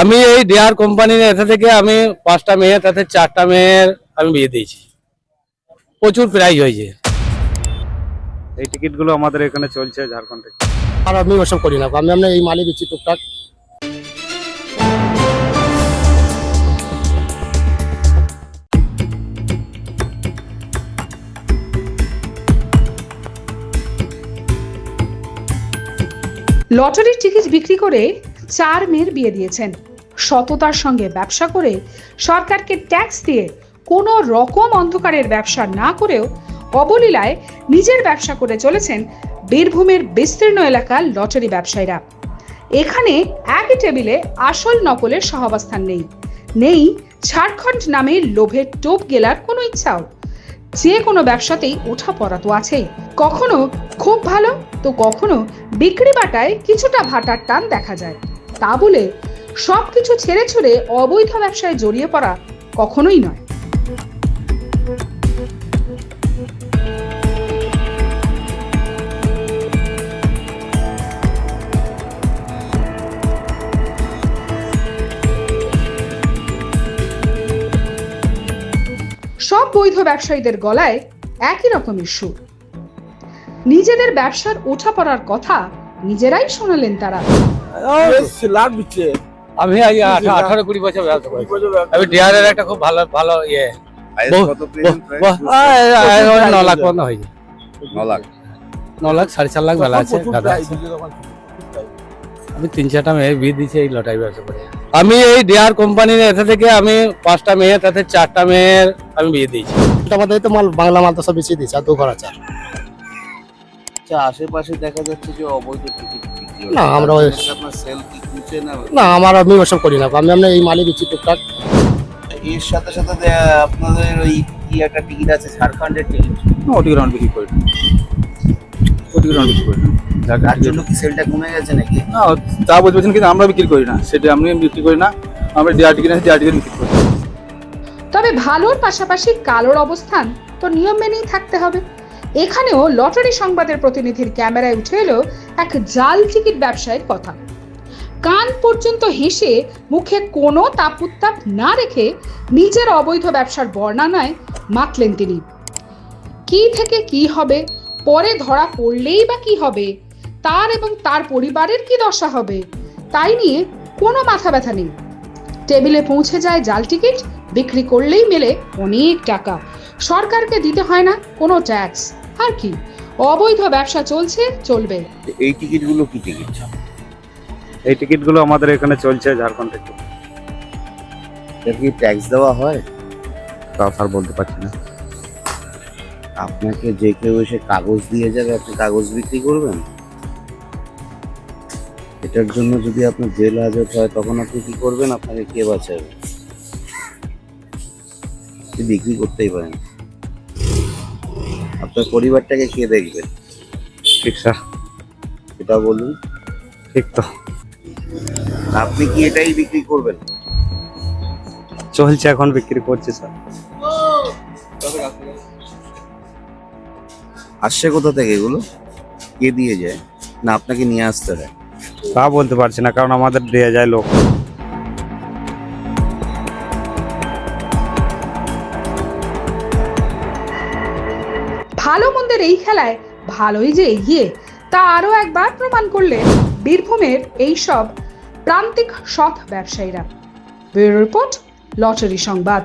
আমি এই ডেয়ার কোম্পানির এতে থেকে আমি পাঁচটা মেয়ে তাতে চারটা মেয়ের আমি বিয়ে দিয়েছি। প্রচুর প্রাইজ হয়েছে। এই টিকিটগুলো আমাদের এখানে চলছে ঝাড়খণ্ডে। আর আমি ওসব করি না। আমি আমরা এই মালে দিচ্ছি টুকটাক। লটারির টিকিট বিক্রি করে চার মেয়ের বিয়ে দিয়েছেন। সততার সঙ্গে ব্যবসা করে সরকারকে ট্যাক্স দিয়ে কোনো রকম অন্ধকারের ব্যবসা না করেও অবলীলায় নিজের ব্যবসা করে চলেছেন বীরভূমের বিস্তীর্ণ এলাকার লটারি ব্যবসায়ীরা। এখানে একই টেবিলে আসল নকলের সহাবস্থান নেই। নেই ঝাড়খণ্ড নামে লোভের টোপ গেলার কোনো ইচ্ছাও। যে কোনো ব্যবসাতেই ওঠা পড়া তো আছেই। কখনো খুব ভালো, তো কখনো বিক্রি বাটায় কিছুটা ভাটার টান দেখা যায়। তা বলে সব কিছু ছেড়ে ছুড়ে অবৈধ ব্যবসায় জড়িয়ে পড়া কখনোই নয়। সব বৈধ ব্যবসায়ীদের গলায় একই রকমের সুর। নিজেদের ব্যবসার ওঠা পড়ার কথা নিজেরাই শোনালেন তারা। আমি আঠারো কুড়ি বছর ব্যবসা করি আমি ডেয়ারের একটা খুব ভালো ভালো ইয়ে। ন লাখ পর্যন্ত হয়েছে। ন লাখ। সাড়ে চার লাখ বেলা আছে দাদা। আমি তিন চারটা মেয়ে বিয়ে দিয়েছি এই লটারি ব্যবসা করে। আমি এই ডেয়ার কোম্পানির এতে থেকে আমি পাঁচটা মেয়ে তাতে চারটা মেয়ের আমি বিয়ে দিয়েছি। এটা আমাদের তো মাল বাংলা মাল তো সব বেশি দিচ্ছে আর দু ঘর আছে। আচ্ছা আশেপাশে দেখা যাচ্ছে যে অবৈধ টিকিট না, আমরা না? না আমার আমি ওসব করি না। আমি আমরা এই মালে দিচ্ছি টুকটাক। এর সাথে সাথে আপনাদের ওই কি একটা টিকিট আছে ঝাড়খণ্ডের টিকিট ওটি গ্রাউন্ড বিক্রি করি না ওটি গ্রাউন্ড বিক্রি করি তার জন্য কি সেলটা কমে গেছে নাকি? না তা বলতে কিন্তু আমরা বিক্রি করি না। সেটা আমি বিক্রি করি না। আমরা ডিআর টিকিট আছে ডিআর টিকিট বিক্রি করি। তবে ভালোর পাশাপাশি কালোর অবস্থান তো নিয়ম মেনেই থাকতে হবে। এখানেও লটারি সংবাদের প্রতিনিধির ক্যামেরায় উঠে এলো এক জাল টিকিট ব্যবসায়ীর কথা। কান পর্যন্ত হেসে মুখে কোনো তাপুত্তাপ না রেখে নিজের অবৈধ ব্যবসার বর্ণনায় মাতলেন তিনি। কি থেকে কি হবে, পরে ধরা পড়লেই বা কি হবে, তার এবং তার পরিবারের কি দশা হবে, তাই নিয়ে কোনো মাথা ব্যথা নেই। টেবিলে পৌঁছে যায় জাল টিকিট বিক্রি করলেই মেলে অনেক টাকা। সরকারকে দিতে হয় না কোনো ট্যাক্স আর কি? অবৈধ ব্যবসা চলছে চলবে। এই টিকিটগুলো কি টিকিট এই টিকিটগুলো আমাদের এখানে চলছে ঝাড়খণ্ডে এর কি ট্যাক্স দেওয়া হয়? তাও স্যার বলতে পারছি না। আপনাকে যে কেউ এসে কাগজ দিয়ে যাবে আপনি কাগজ বিক্রি করবেন? এটার জন্য যদি আপনার জেল হাজত হয় তখন আপনি কি করবেন? আপনাকে কে বাঁচাবে? আপনি বিক্রি করতেই পারেন। আপনার পরিবারটাকে কে দেখবে? ঠিক স্যার। এটা বলুন। ঠিক তো। আপনি কি এটাই বিক্রি করবেন? চলছে এখন বিক্রি করছে স্যার। আসছে কোথা থেকে এগুলো? কে দিয়ে যায়? না আপনাকে নিয়ে আসতে হয়। তা বলতে পারছি না কারণ আমাদের দেয়া যায় লোক। ভালো মন্দের এই খেলায় ভালোই যে এগিয়ে, তা আরও একবার প্রমাণ করলেন বীরভূমের এইসব প্রান্তিক সৎ ব্যবসায়ীরা। ব্যুরো রিপোর্ট, লটারি সংবাদ।